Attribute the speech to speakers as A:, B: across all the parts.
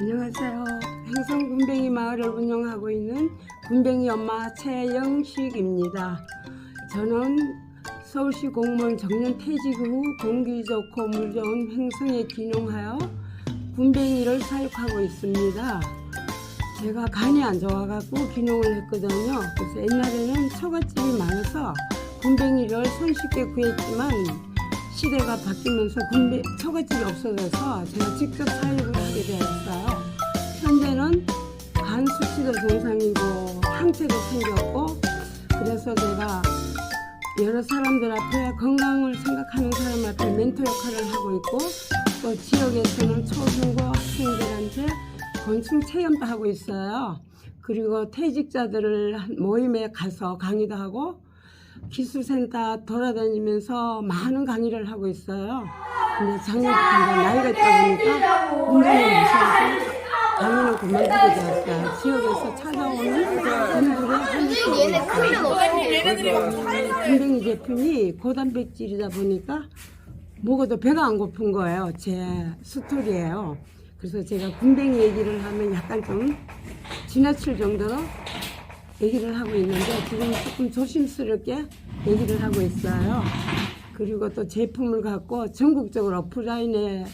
A: 안녕하세요. 행성 군뱅이 마을을 운영하고 있는 군뱅이 엄마 최영식입니다. 저는 서울시 공무원 정년 퇴직 후 공기 좋고 물 좋은 행성에 귀농하여 군뱅이를 사육하고 있습니다. 제가 간이 안 좋아갖고 귀농을 했거든요. 그래서 옛날에는 처갓집이 많아서 군뱅이를 손쉽게 구했지만 시대가 바뀌면서 군뱅 처갓집이 없어져서 제가 직접 사육을 하게 되었어요. 현재는 간 수치도 정상이고 항체도 생겼고 그래서 제가 여러 사람들 앞에 건강을 생각하는 사람 앞에 멘토 역할을 하고 있고 또 지역에서는 초중고 학생들한테 곤충 체험도 하고 있어요. 그리고 퇴직자들을 한 모임에 가서 강의도 하고 기술센터 돌아다니면서 많은 강의를 하고 있어요. 근데 작년부터 나이가 있다 보니까 운동이 무서워서 강의는 그만두게 되었어요. 지역에서 찾아오는 분들의 한입도 군뱅이 제품이 고단백질이다 보니까 먹어도 배가 안 고픈 거예요. 제 스토리예요. 그래서 제가 군뱅이 얘기를 하면 약간 좀 지나칠 정도로 얘기를 하고 있는데 지금 조금 조심스럽게 얘기를 하고 있어요. 그리고 또 제품을 갖고 전국적으로 오프라인에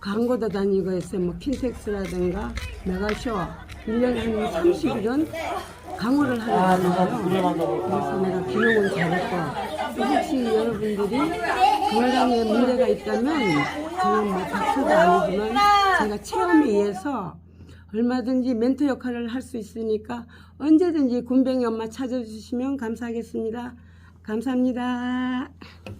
A: 광고도 다니고 있어요. 뭐 킨텍스라든가 메가쇼 1년에 한 30일은 강의를 하러 다녀요. 그래서 내가 기능을 잘했고 또 혹시 여러분들이 건강에 문제가 있다면 저는 뭐 닥터도 아니지만 제가 체험에 의해서 얼마든지 멘토 역할을 할 수 있으니까 언제든지 군뱅이 엄마 찾아주시면 감사하겠습니다. 감사합니다.